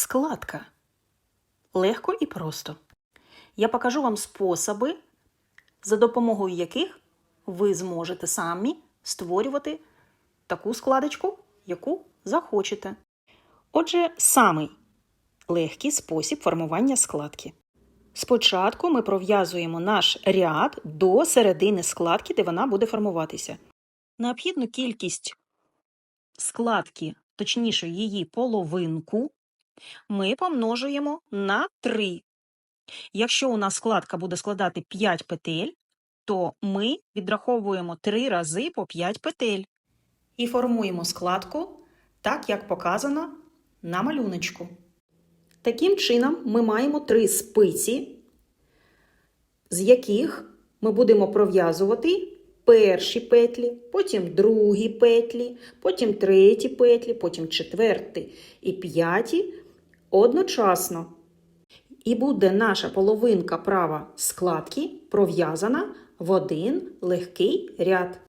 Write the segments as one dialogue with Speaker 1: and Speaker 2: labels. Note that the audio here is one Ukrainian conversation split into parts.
Speaker 1: складка. Легко і просто. Я покажу вам способи, за допомогою яких ви зможете самі створювати таку складочку, яку захочете. Отже, самий легкий спосіб формування складки. Спочатку ми пров'язуємо наш ряд до середини складки, де вона буде формуватися. Необхідну кількість складки, точніше її половинку, ми помножуємо на 3. Якщо у нас складка буде складати 5 петель, то ми відраховуємо 3 рази по 5 петель. І формуємо складку так, як показано на малюночку. Таким чином, ми маємо три спиці, з яких ми будемо пров'язувати перші петлі, потім другі петлі, потім треті петлі, потім четверті і п'яті одночасно. І буде наша половинка права складки пров'язана в один легкий ряд.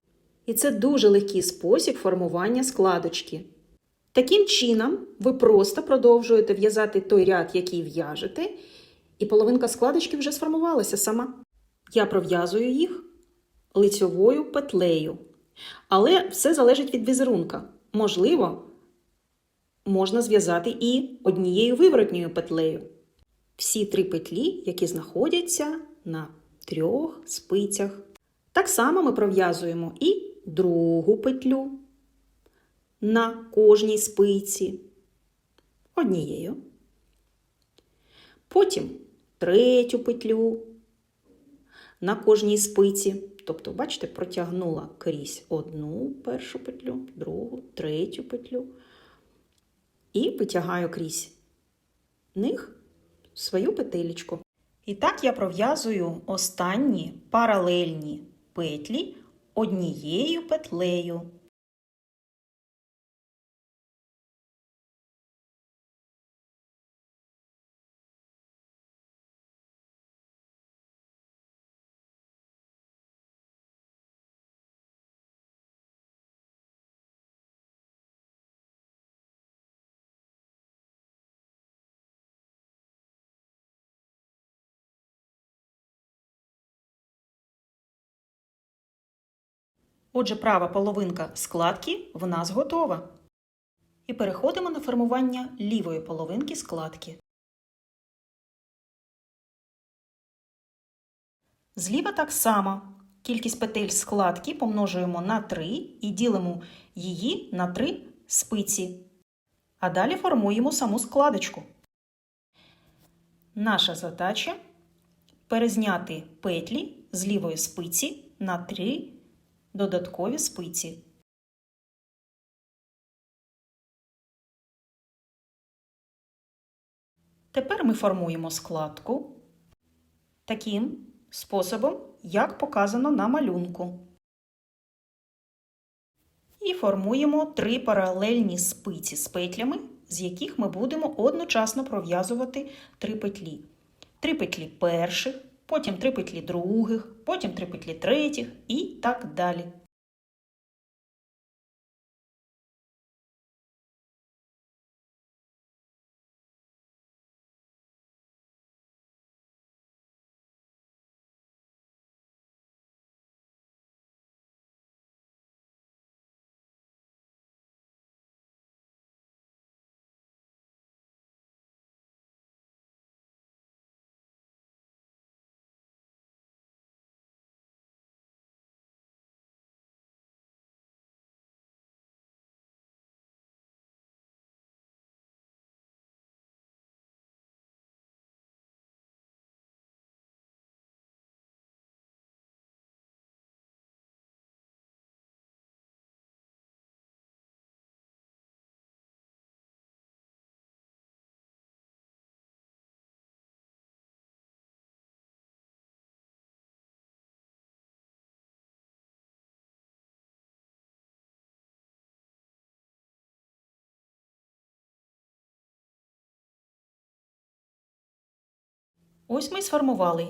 Speaker 1: І це дуже легкий спосіб формування складочки. Таким чином, ви просто продовжуєте в'язати той ряд, який в'яжете, і половинка складочки вже сформувалася сама. Я пров'язую їх лицьовою петлею. Але все залежить від візерунка. Можливо, можна зв'язати і однією виворотньою петлею. Всі три петлі, які знаходяться на трьох спицях. Так само ми пров'язуємо і другу петлю на кожній спиці однією. Потім третю петлю на кожній спиці. Тобто, бачите, протягнула крізь одну першу петлю, другу, третю петлю. І витягаю крізь них свою петелечку. І так я пров'язую останні паралельні петлі однією петлею. Отже, права половинка складки в нас готова. І переходимо на формування лівої половинки складки. Зліва так само. Кількість петель складки помножуємо на 3 і ділимо її на 3 спиці. А далі формуємо саму складочку. Наша задача перезняти петлі з лівої спиці на 3 додаткові спиці. Тепер ми формуємо складку таким способом, як показано на малюнку. І формуємо три паралельні спиці з петлями, з яких ми будемо одночасно пров'язувати три петлі. Три петлі перших, потім три петлі других, потім три петлі третіх і так далі. Ось ми й сформували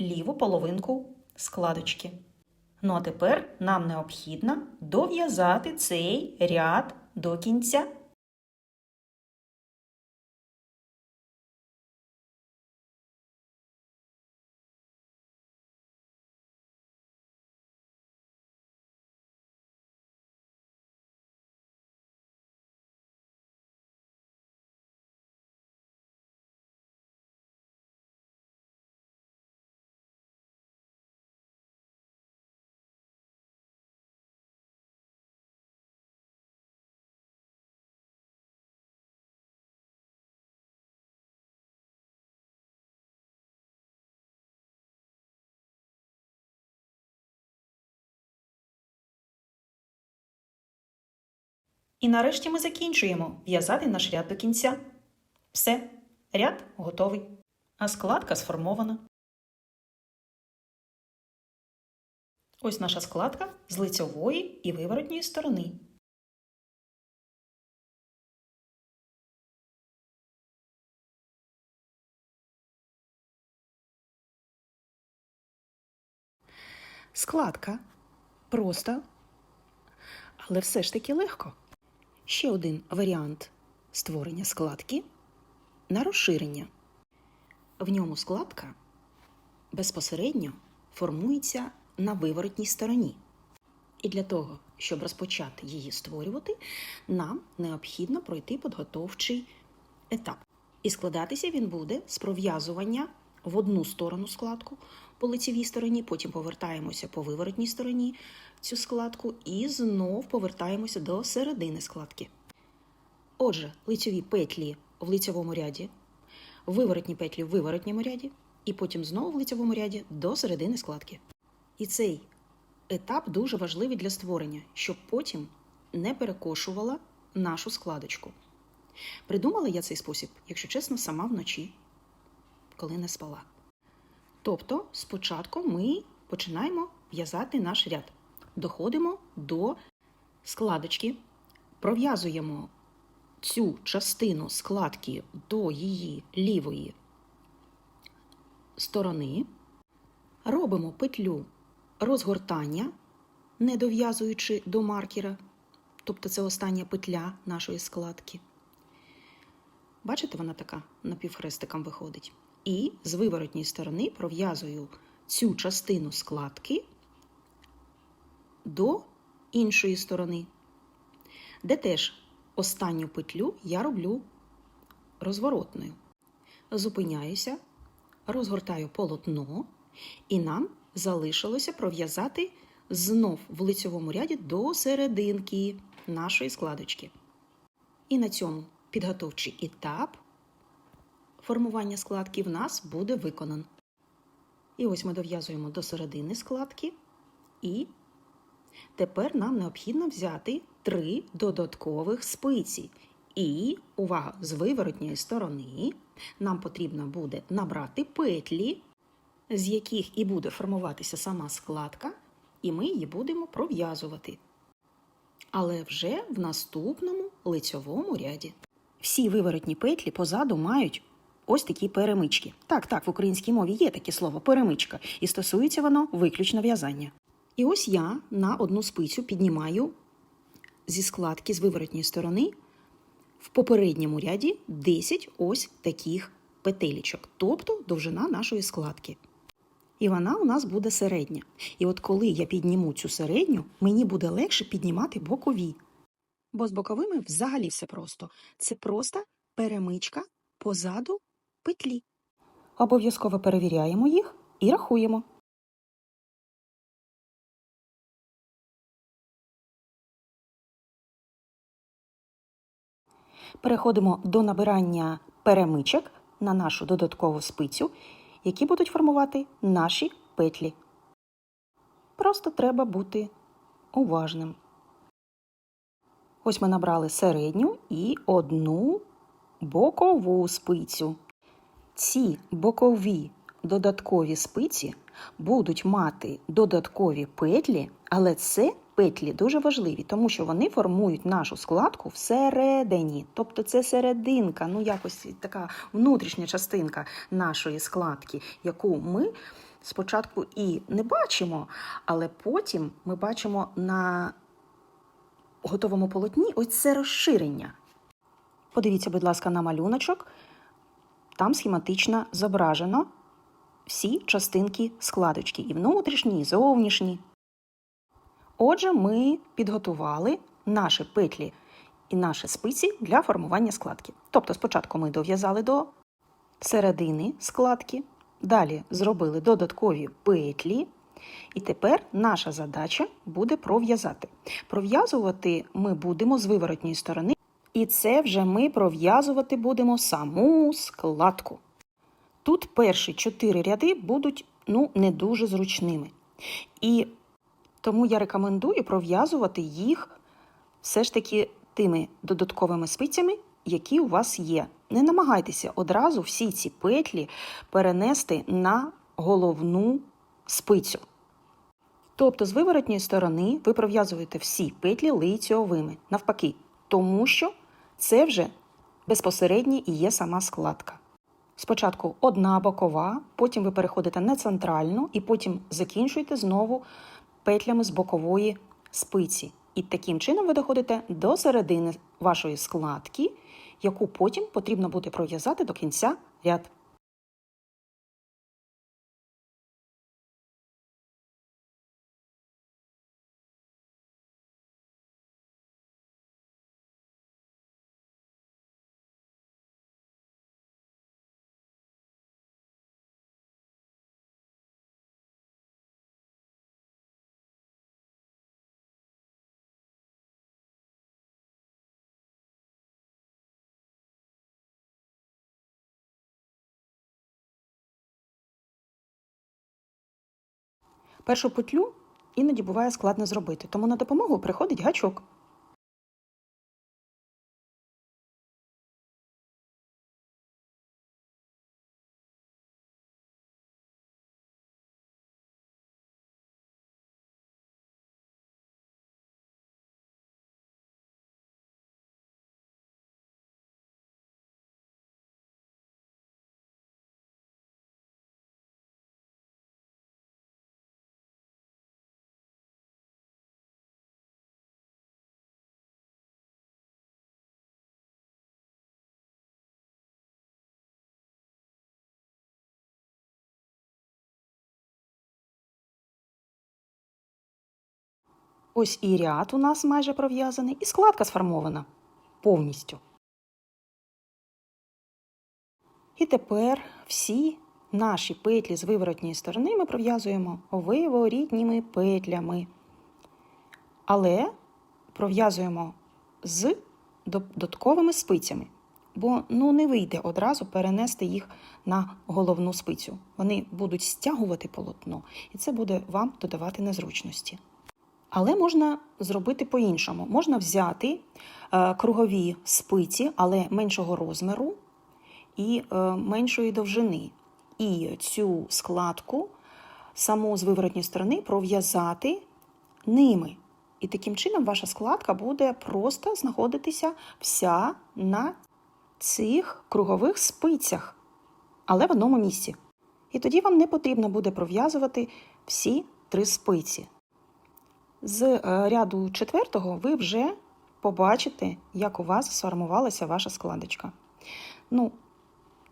Speaker 1: ліву половинку складочки. Ну а тепер нам необхідно дов'язати цей ряд до кінця. І нарешті ми закінчуємо в'язати наш ряд до кінця. Все, ряд готовий, а складка сформована. Ось наша складка з лицьової і виворотньої сторони. Складка проста, але все ж таки легко. Ще один варіант створення складки на розширення. В ньому складка безпосередньо формується на виворотній стороні. І для того, щоб розпочати її створювати, нам необхідно пройти підготовчий етап. І складатися він буде з пров'язування в одну сторону складку по лицевій стороні, потім повертаємося по виворотній стороні цю складку і знов повертаємося до середини складки. Отже, лицьові петлі в лицьовому ряді, виворотні петлі в виворотньому ряді, і потім знову в лицьовому ряді до середини складки. І цей етап дуже важливий для створення, щоб потім не перекошувала нашу складочку. Придумала я цей спосіб, якщо чесно, сама вночі, коли не спала. Тобто, спочатку ми починаємо в'язати наш ряд. Доходимо до складочки, пров'язуємо цю частину складки до її лівої сторони, робимо петлю розгортання, не дов'язуючи до маркера, тобто це остання петля нашої складки. Бачите, вона така напівхрестиком виходить. І з виворотньої сторони пров'язую цю частину складки до іншої сторони, де теж останню петлю я роблю розворотною. Зупиняюся, розгортаю полотно, і нам залишилося пров'язати знов в лицьовому ряді до серединки нашої складочки. І на цьому підготовчий етап формування складки в нас буде виконан. І ось ми дов'язуємо до середини складки, і тепер нам необхідно взяти три додаткових спиці. І, увага, з виворотньої сторони нам потрібно буде набрати петлі, з яких і буде формуватися сама складка, і ми її будемо пров'язувати. Але вже в наступному лицьовому ряді. Всі виворотні петлі позаду мають ось такі перемички. Так, так, в українській мові є таке слово перемичка, і стосується воно виключно в'язання. І ось я на одну спицю піднімаю зі складки з виворотньої сторони в попередньому ряді 10 ось таких петелічок, тобто довжина нашої складки. І вона у нас буде середня. І от коли я підніму цю середню, мені буде легше піднімати бокові. Бо з боковими взагалі все просто. Це просто перемичка позаду петлі. Обов'язково перевіряємо їх і рахуємо. Переходимо до набирання перемичок на нашу додаткову спицю, які будуть формувати наші петлі. Просто треба бути уважним. Ось ми набрали середню і одну бокову спицю. Ці бокові додаткові спиці будуть мати додаткові петлі, але це петлі дуже важливі, тому що вони формують нашу складку всередині. Тобто це серединка, ну якось така внутрішня частинка нашої складки, яку ми спочатку і не бачимо, але потім ми бачимо на готовому полотні ось це розширення. Подивіться, будь ласка, на малюночок. Там схематично зображено всі частинки складочки, і внутрішні, і зовнішні. Отже, ми підготували наші петлі і наші спиці для формування складки. Тобто, спочатку ми дов'язали до середини складки, далі зробили додаткові петлі, і тепер наша задача буде пров'язати. Пров'язувати ми будемо з виворотньої сторони, і це вже ми пров'язувати будемо саму складку. Тут перші чотири ряди будуть ну, не дуже зручними. І тому я рекомендую пров'язувати їх все ж таки тими додатковими спицями, які у вас є. Не намагайтеся одразу всі ці петлі перенести на головну спицю. Тобто з виворотньої сторони ви пров'язуєте всі петлі лицьовими, навпаки, тому що це вже безпосередньо і є сама складка. Спочатку одна бокова, потім ви переходите на центральну і потім закінчуєте знову петлями з бокової спиці. І таким чином ви доходите до середини вашої складки, яку потім потрібно буде пров'язати до кінця ряд. Першу петлю іноді буває складно зробити, тому на допомогу приходить гачок. Ось і ряд у нас майже пров'язаний, і складка сформована повністю. І тепер всі наші петлі з виворотньої сторони ми пров'язуємо виворітніми петлями. Але пров'язуємо з додатковими спицями, бо ну, не вийде одразу перенести їх на головну спицю. Вони будуть стягувати полотно, і це буде вам додавати незручності. Але можна зробити по-іншому. Можна взяти е, кругові спиці, але меншого розміру і е, меншої довжини. І цю складку саму з виворотньої сторони пров'язати ними. І таким чином ваша складка буде просто знаходитися вся на цих кругових спицях, але в одному місці. І тоді вам не потрібно буде пров'язувати всі три спиці. З е, ряду четвертого ви вже побачите, як у вас сформувалася ваша складочка. Ну,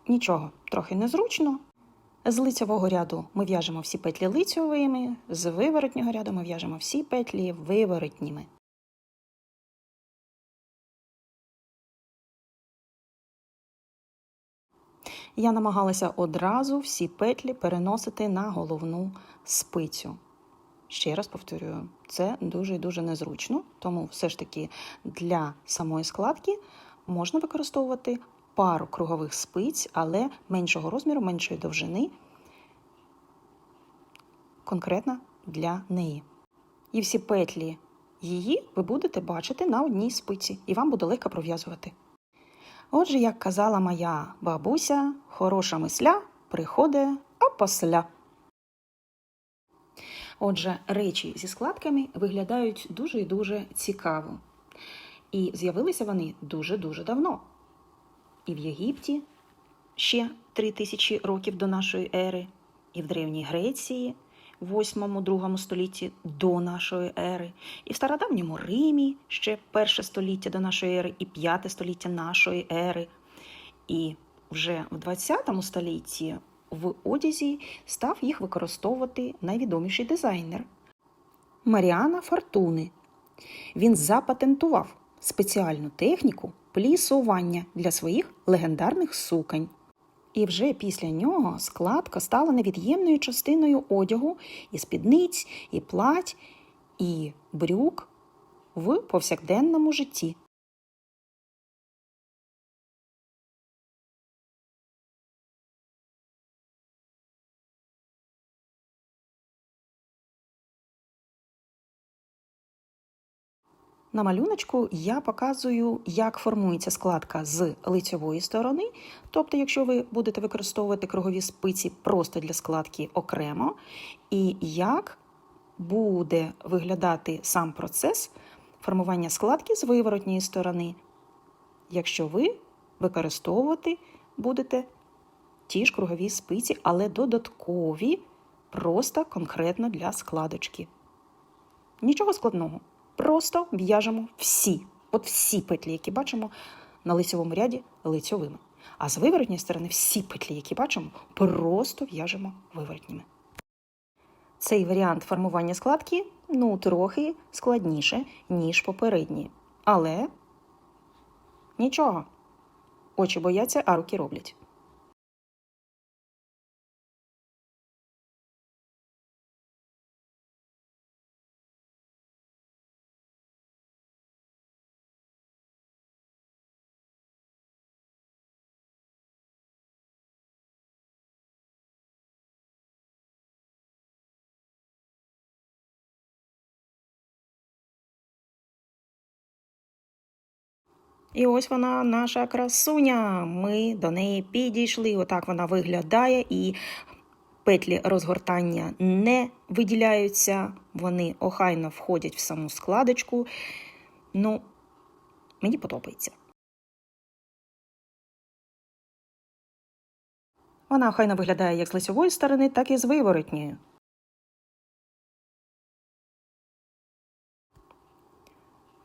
Speaker 1: нічого, трохи незручно. З лицевого ряду ми в'яжемо всі петлі лицьовими, з виворотнього ряду ми в'яжемо всі петлі виворотніми. Я намагалася одразу всі петлі переносити на головну спицю. Ще раз повторюю, це дуже і дуже незручно, тому все ж таки для самої складки можна використовувати пару кругових спиць, але меншого розміру, меншої довжини, конкретно для неї. І всі петлі її ви будете бачити на одній спиці, і вам буде легко пров'язувати. Отже, як казала моя бабуся, хороша мисля приходить опосля. Отже, речі зі складками виглядають дуже і дуже цікаво. І з'явилися вони дуже-дуже давно. І в Єгипті ще 3000 років до нашої ери, і в Древній Греції, в 8-2 столітті до нашої ери, і в стародавньому Римі ще перше століття до нашої ери, і п'яте століття нашої ери. І вже в 20 столітті в одязі став їх використовувати найвідоміший дизайнер Маріана Фортуни. Він запатентував спеціальну техніку плісування для своїх легендарних суконь. І вже після нього складка стала невід'ємною частиною одягу і спідниць, і плать, і брюк в повсякденному житті. На малюночку я показую, як формується складка з лицьової сторони. Тобто, якщо ви будете використовувати кругові спиці просто для складки окремо, і як буде виглядати сам процес формування складки з виворотньої сторони, якщо ви використовувати будете ті ж кругові спиці, але додаткові, просто конкретно для складочки. Нічого складного. Просто в'яжемо всі, от всі петлі, які бачимо на лицьовому ряді лицьовими. А з виворотньої сторони всі петлі, які бачимо, просто в'яжемо виворотніми. Цей варіант формування складки ну, трохи складніше, ніж попередній. Але нічого. Очі бояться, а руки роблять. І ось вона, наша красуня. Ми до неї підійшли. Отак вона виглядає, і петлі розгортання не виділяються, вони охайно входять в саму складочку. Ну, мені подобається. Вона охайно виглядає як з лицьової сторони, так і з виворотньої.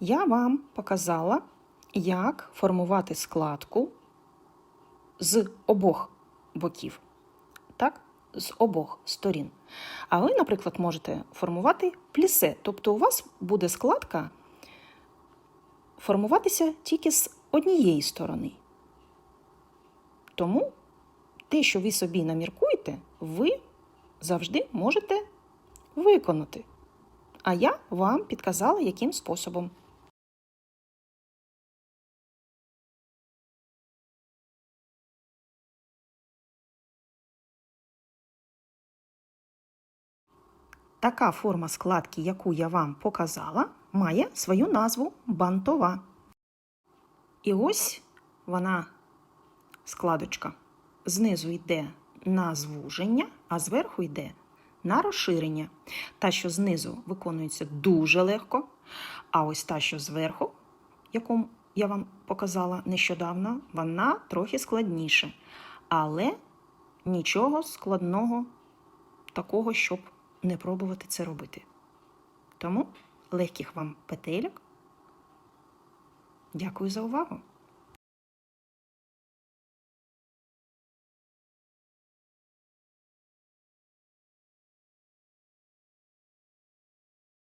Speaker 1: Я вам показала, як формувати складку з обох боків, так, з обох сторін. А ви, наприклад, можете формувати плісе, тобто у вас буде складка формуватися тільки з однієї сторони. Тому те, що ви собі наміркуєте, ви завжди можете виконати. А я вам підказала, яким способом. Така форма складки, яку я вам показала, має свою назву бантова. І ось вона, складочка, знизу йде на звуження, а зверху йде на розширення. Та, що знизу виконується дуже легко, а ось та, що зверху, яку я вам показала нещодавно, вона трохи складніша. Але нічого складного такого, щоб не пробувати це робити. Тому легких вам петельок. Дякую за увагу!